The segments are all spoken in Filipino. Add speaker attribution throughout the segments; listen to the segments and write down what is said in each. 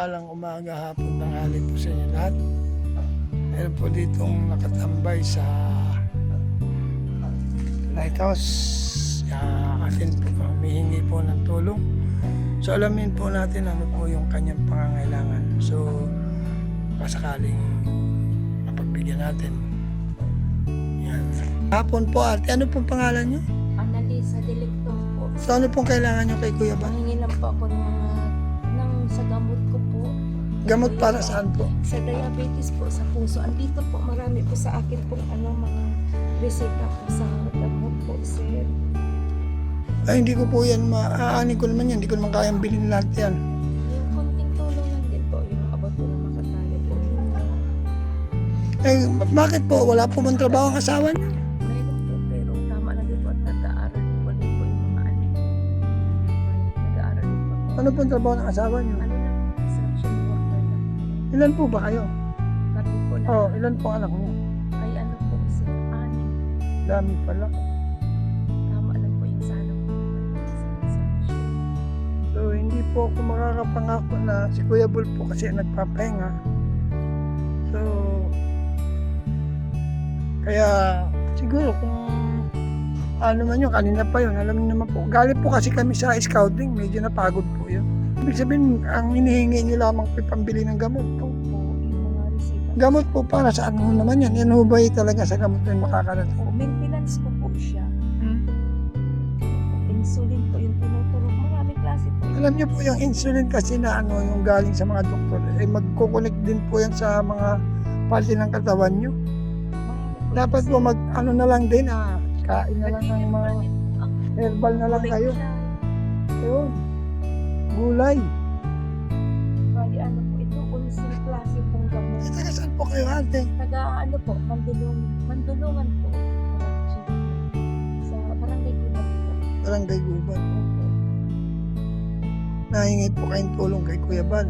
Speaker 1: mapagpalang umaga, hapon, tanghali po sa inyo lahat. Meron po ditong nakatambay sa lighthouse. Uh, atin po, humihingi po ng tulong. So alamin po natin ano po yung kanyang pangangailangan. So kasakaling mapagbigyan natin. Yan. Hapon po ate, ano pong pangalan niyo?
Speaker 2: Annalisa Delicto po.
Speaker 1: So ano pong kailangan niyo kay Kuya Ban?
Speaker 2: Mahingi lang po ako ng mga ng sa gamot.
Speaker 1: Gamot para saan po?
Speaker 2: Sa diabetes po, sa puso. Andito po, marami po sa akin pong ano, mga reseta po sa gamot po, sir.
Speaker 1: Ay, hindi ko po yan maaanin ko naman yan. Hindi ko naman kayang bilhin lahat yan.
Speaker 2: Yung konting tulong lang din po, yung abot po na makatali po.
Speaker 1: Eh, bakit po? Wala po bang trabaho ang asawa
Speaker 2: po, pero tama na din po at nag-aaral po din po yung mga ano. Nag-aaral din po.
Speaker 1: Ano pong trabaho ng asawa niyo?
Speaker 2: Ano
Speaker 1: Ilan po ba kayo?
Speaker 2: Kami po lang.
Speaker 1: Oh, ilan po anak niyo?
Speaker 2: Ay ano po, sir, anim.
Speaker 1: Dami pala.
Speaker 2: Tama lang po yung sana po.
Speaker 1: So, hindi po ako makakapangako na si Kuya Bul po kasi nagpapahinga. So, kaya siguro kung ano man yun, kanina pa yun, alam niyo naman po. Galing po kasi kami sa scouting, medyo napagod po yun. Ibig sabihin, ang hinihingi niyo lamang po pambili ng gamot po.
Speaker 2: po.
Speaker 1: Gamot po para saan ho naman yan? Yan ho ba talaga sa gamot na makakarating?
Speaker 2: Po, maintenance ko po siya.
Speaker 1: Hmm?
Speaker 2: Insulin po yung tinuturo. Maraming klase po.
Speaker 1: Alam niyo po yung insulin kasi na ano yung galing sa mga doktor, eh magkukunik din po yan sa mga parte ng katawan niyo.
Speaker 2: Marami
Speaker 1: Dapat po mag ano na lang din ah, kain na lang ng mga
Speaker 2: po
Speaker 1: herbal na lang kayo.
Speaker 2: siya.
Speaker 1: Gulay.
Speaker 2: Bali ano po, ito unsing klase pong gamot.
Speaker 1: Eh, taga saan po kayo ate?
Speaker 2: Taga ano po, mandulong, mandulungan po. Sa barangay Kulap po.
Speaker 1: Barangay Guban.
Speaker 2: Opo.
Speaker 1: Nahingi po kayong tulong kay Kuya Bal.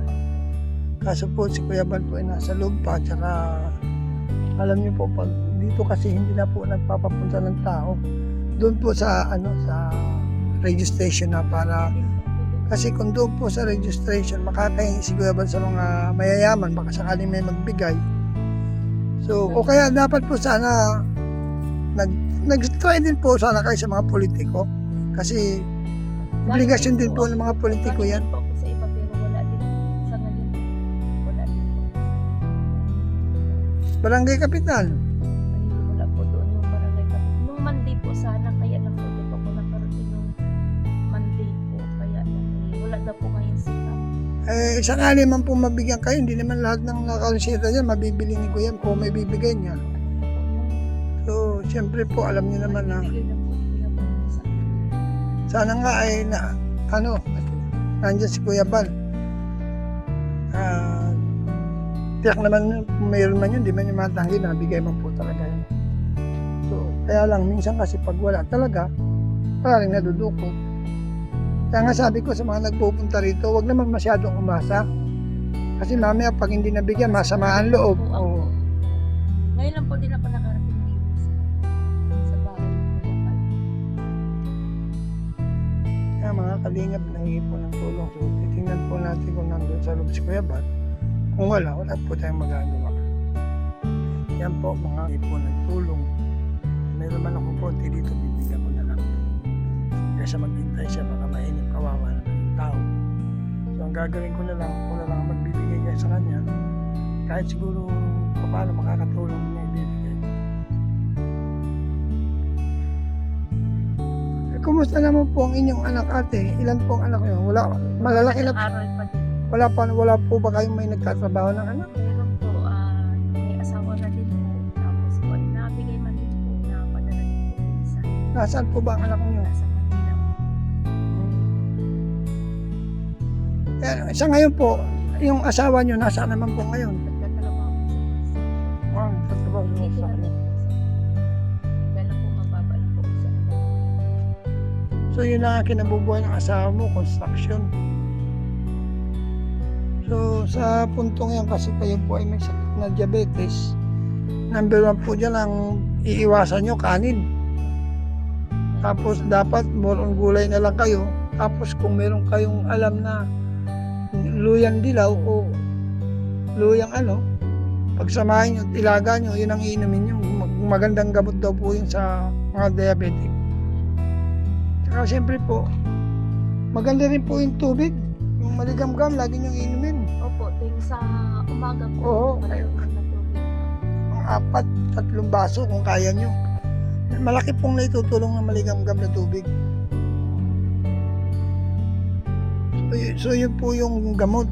Speaker 1: Kaso po si Kuya Bal po ay nasa loob pa. Tsaka alam niyo po pag dito kasi hindi na po nagpapapunta ng tao. Doon po sa ano sa registration na para Kasi kung doon po sa registration, makakahingi si Kuya Bal sa mga mayayaman, baka sakaling may magbigay. So, o kaya dapat po sana, nag, nag-try din po sana kayo sa mga politiko. Kasi, obligasyon din po ng mga politiko yan.
Speaker 2: Galing po Eh,
Speaker 1: sakali man po mabigyan kayo, hindi naman lahat ng nakalusita dyan, mabibili ni Kuya o may bibigay niya. So, siyempre po, alam niyo naman na, sana nga ay na, ano, nandyan si Kuya Bal. Ah, tiyak naman kung mayroon man yun, di man yung matanggi, nabigay man po talaga yun. So, kaya lang, minsan kasi pag wala talaga, rin nadudukot. Kaya nga sabi ko sa mga nagpupunta rito, wag naman masyadong umasa. Kasi mamaya pag hindi nabigyan, masama ang loob.
Speaker 2: Ako.
Speaker 1: Oo.
Speaker 2: Ngayon lang po din ako nakarating dito sa, sa bahay.
Speaker 1: Kaya mga kalingap, nangingi po ng tulong. So, titingnan po natin kung nandun sa loob si Kuya Bat. Kung wala, wala po tayong magagawa. Yan po, mga hindi po nagtulong. Meron man akong konti dito, bibigyan ko na lang. Kaysa maghintay siya, baka mainip kawawa naman yung tao. So, ang gagawin ko na lang, kung na lang magbibigay kayo sa kanya, kahit siguro paano makakatulong niya ibibigay. Eh, Kumusta naman po ang inyong anak ate? Ilan po ang anak niyo? Wala, malalaki na
Speaker 2: Aral pa din.
Speaker 1: wala pa wala po ba kayong may nagtatrabaho ng anak?
Speaker 2: Meron po, ah, may asawa na din po. Tapos po, nabigay man din po, napadala din po.
Speaker 1: Nasaan po ba ang anak niyo?
Speaker 2: Nasa
Speaker 1: Eh, sa ngayon po, yung asawa niyo nasaan naman po ngayon? Ah, nagtatrabaho
Speaker 2: Dito
Speaker 1: sa
Speaker 2: po sa
Speaker 1: So yun lang ang kinabubuhay ng asawa mo, construction. So sa puntong yan kasi kayo po ay may sakit na diabetes, number one po dyan ang iiwasan nyo kanin. Tapos dapat more on gulay na lang kayo. Tapos kung meron kayong alam na luyang dilaw o luyang ano, pagsamahin nyo, at ilaga nyo, yun ang iinumin nyo. Mag- Magandang gamot daw po yun sa mga diabetic. Tsaka siyempre po, maganda rin po yung tubig. Yung maligamgam, lagi nyo iinumin.
Speaker 2: Opo, tuwing sa umaga po.
Speaker 1: Oo,
Speaker 2: maliit na tubig.
Speaker 1: Apat, tatlong baso kung kaya nyo. Malaki pong naitutulong na maligamgam na tubig. So, yun po yung gamot.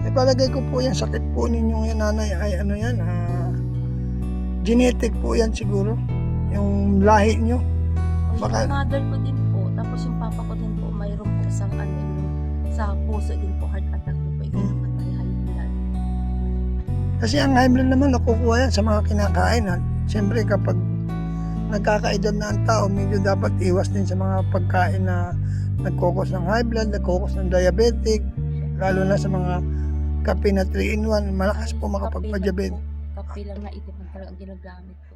Speaker 1: Ipalagay ko po yung sakit po ninyong yan nanay ay ano yan, ah, genetic po yan siguro. Yung lahi nyo. Baka-
Speaker 2: Yung mother ko din po, tapos yung papa ko din po, mayroon po isang ano yung sa puso din po, heart attack din po, yung
Speaker 1: Hmm.
Speaker 2: namatay high blood.
Speaker 1: Kasi ang high blood naman nakukuha yan sa mga kinakain. Ha? Siyempre kapag nagkakaedad na ang tao, medyo dapat iwas din sa mga pagkain na nagkokos ng high blood, nagkokos ng diabetic, lalo na sa mga kape na 3-in-1, malakas po makapagpa-diabetes.
Speaker 2: Kape lang po. Na ito lang talaga ginagamit ko.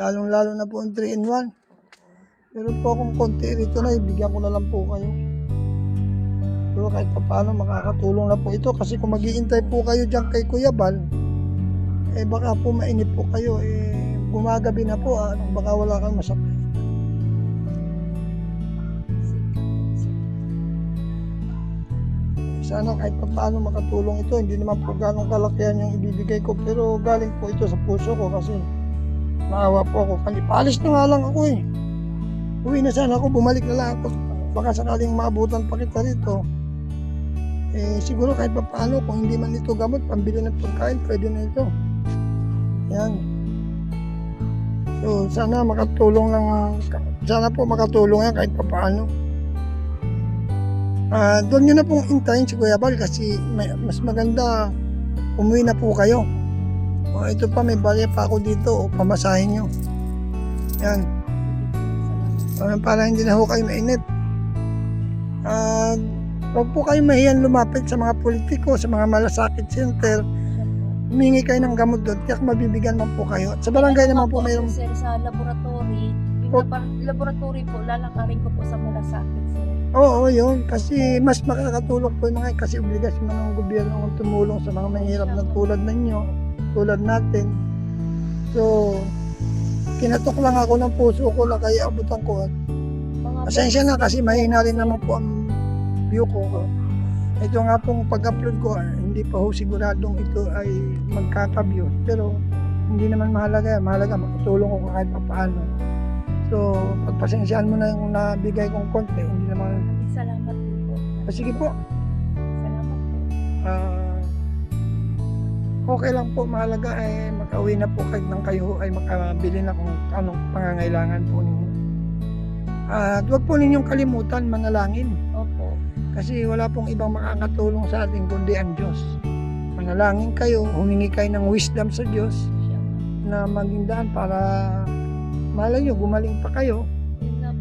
Speaker 1: Lalong lalo na po ang 3-in-1. Pero po akong konti rito na, ibigyan ko na lang po kayo. Pero kahit pa paano makakatulong na po ito kasi kung maghihintay po kayo dyan kay Kuya Bal, eh baka po mainip po kayo, eh gumagabi na po, ah, baka wala kang masakit. Sana kahit pa paano makatulong ito, hindi naman po ganong kalakihan yung ibibigay ko, pero galing po ito sa puso ko kasi maawa po ako. Kalipalis na nga lang ako eh. Uwi na sana ako, bumalik na lang ako. Baka sakaling maabutan pa kita rito. Eh, siguro kahit pa paano, kung hindi man ito gamot, pambili ng pagkain, pwede na ito. Yan. So, sana makatulong lang, sana po makatulong yan kahit pa paano. Ah, doon nyo na pong intayin si Kuya Bal kasi may, mas maganda umuwi na po kayo. O, ito pa, may barya pa ako dito. O, pamasahin nyo. Yan. Para, para hindi na ho kayo mainit. Ah, huwag po kayo mahiyan lumapit sa mga politiko, sa mga malasakit center. Humingi kayo ng gamot doon. Tiyak mabibigyan man po kayo. At sa barangay naman po mayroong
Speaker 2: Sir, sa laboratory, yung
Speaker 1: Oh.
Speaker 2: labor- laboratory po, lalakarin ko po sa malasakit, sir.
Speaker 1: Oo, yun. Kasi mas makakatulong po yung mga kasi obligasyon ng gobyerno ang tumulong sa mga mahirap na tulad ninyo, tulad natin. So, kinatok lang ako ng puso ko na kaya abutan ko. At
Speaker 2: Mga
Speaker 1: pasensya na kasi mahina rin naman po ang view ko. Ito nga pong pag-upload ko, hindi pa ho siguradong ito ay magkaka-view. Pero hindi naman mahalaga. Mahalaga makatulong ko kahit pa paano. So, pagpasensyaan mo na yung nabigay kong konti, hindi naman
Speaker 2: Salamat po.
Speaker 1: Ah, sige po.
Speaker 2: Salamat po.
Speaker 1: Ah, okay lang po. Mahalaga ay makauwi na po kahit nang kayo ay makabili na kung anong pangangailangan po ninyo. At huwag po ninyong kalimutan manalangin.
Speaker 2: Opo.
Speaker 1: Kasi wala pong ibang makakatulong sa atin kundi ang Diyos. Manalangin kayo, humingi kayo ng wisdom sa Diyos na maging daan para malay nyo, gumaling pa kayo.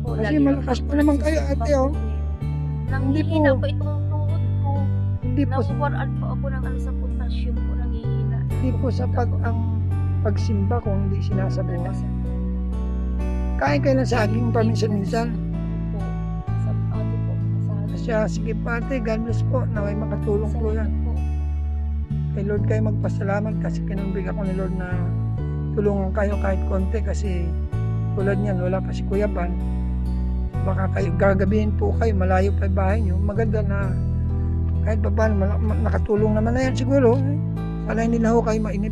Speaker 2: Po.
Speaker 1: Kasi malakas pa naman kayo, ate, oh. Hindi po.
Speaker 2: Nanghihina po itong tuhod ko.
Speaker 1: Hindi po,
Speaker 2: Nakukuhaan po ako ng ano sa potassium po nanghihina.
Speaker 1: hindi po sapat ang pagsimba kung hindi sinasabuhan. Kain kayo ng saging paminsan-minsan. Siya, sige pa ate, God bless po. Naway makatulong po yan.
Speaker 2: po.
Speaker 1: Kay Lord kayo magpasalamat kasi kinumbig ako ni Lord na tulungan kayo kahit konti kasi tulad niyan, wala pa si Kuya Ban. Baka kayo, gagabihin po kayo, malayo pa yung bahay niyo. Maganda na kahit pa paano, nakatulong naman na yan siguro. Para hindi na ho kayo mainip.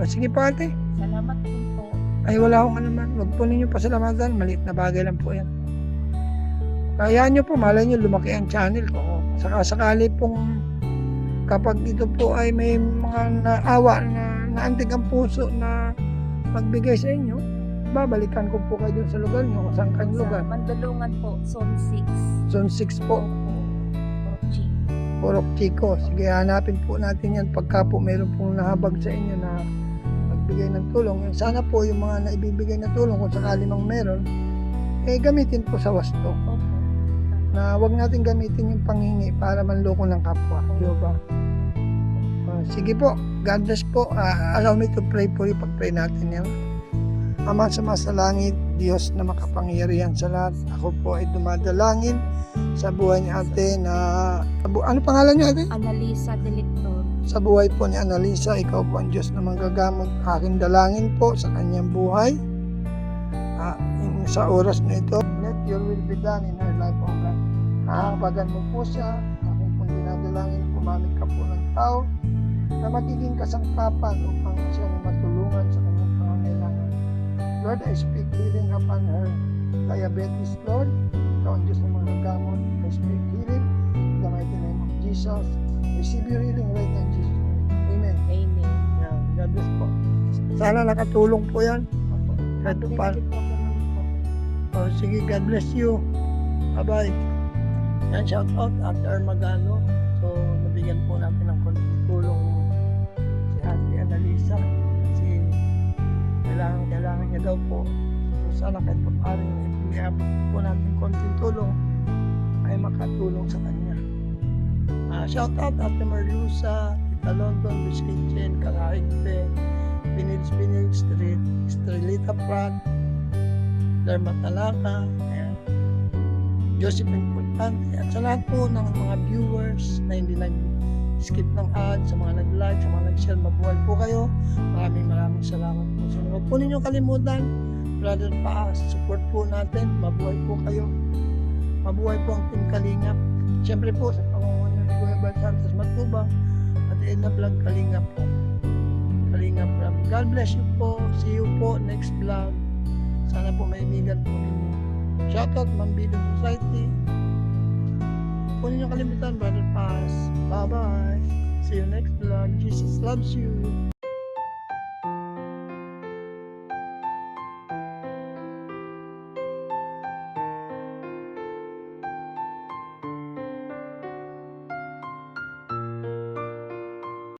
Speaker 1: O, sige ate.
Speaker 2: Salamat din po.
Speaker 1: Ay wala akong ano man. Huwag po ninyo pasalamatan. Maliit na bagay lang po yan. Kaya nyo po, malay nyo, lumaki ang channel ko. Saka sakali pong kapag ito po ay may mga naawa na naantig ang puso na magbigay sa inyo, babalikan ko po kayo sa lugar nyo kung saan kayong lugar.
Speaker 2: Sa Mandalungan po. Zone 6.
Speaker 1: Zone 6 po. Porok Chico. Sige, hanapin po natin yan pagka po meron pong nahabag sa inyo na magbigay ng tulong. Sana po yung mga naibibigay na tulong kung sakali mang meron, eh gamitin po sa wasto. Na wag natin gamitin yung panghingi para manloko ng kapwa. Di ba? Ah, sige po. God bless po. Ah, allow me to pray for you. Pag-pray natin yan. Ama sa masalangit, Diyos na makapangyarihan sa lahat. Ako po ay dumadalangin sa buhay ni ate na... Ano pangalan niya ate?
Speaker 2: Analisa Delictor.
Speaker 1: Sa buhay po ni Annalisa, ikaw po ang Diyos na manggagamot. Aking dalangin po sa kanyang buhay. In- sa oras na ito, your will be done in her life, O God. Hahabagan mo po siya. Aking pong dinadalangin, pumamit ka po ng tao na magiging kasangkapan upang siya na matulungan sa kanyang pangangailangan. Lord, I speak healing upon her diabetes, Lord. Ikaw ang Diyos na manggagamot. I speak healing in the mighty name of Jesus. Receive your healing right now in Jesus' name. Amen.
Speaker 2: Amen.
Speaker 1: Yeah, God bless po. Sana nakatulong po yan.
Speaker 2: Opo.
Speaker 1: Kahit pa. O, sige, God bless you. Bye-bye. Yan, shout out after Magano. So, nabigyan po natin ng tulong si Ate Annalisa kasi kailangan, kailangan niya daw po. So, sana kahit pa paano iabot po natin konting tulong ay makatulong sa kanya. Ah, shout out Ate Marlusa, Tita London, Miss Kitchen, Karaigpe, Binils Binil Street, Estrelita Prat, Dermatalaka, ayan. Josephine Pultante, at sa lahat po ng mga viewers na hindi nag-skip ng ad, sa mga nag-like, sa mga nag-share, mabuhay po kayo. Maraming maraming salamat po. So, huwag po ninyo kalimutan, Brother Paas, support po natin, mabuhay po kayo. Mabuhay po ang Team Kalingap. Siyempre po, sa pangunguna ni Kuya Bal Santos Matubang, at Edna Vlog Kalingap po. Kalingap. God bless you po. See you po next vlog. Sana po maibigan po ninyo. Shoutout Mambido Society. Huwag ninyo kalimutan, Brother Paz. Bye-bye. See you next vlog. Jesus loves you.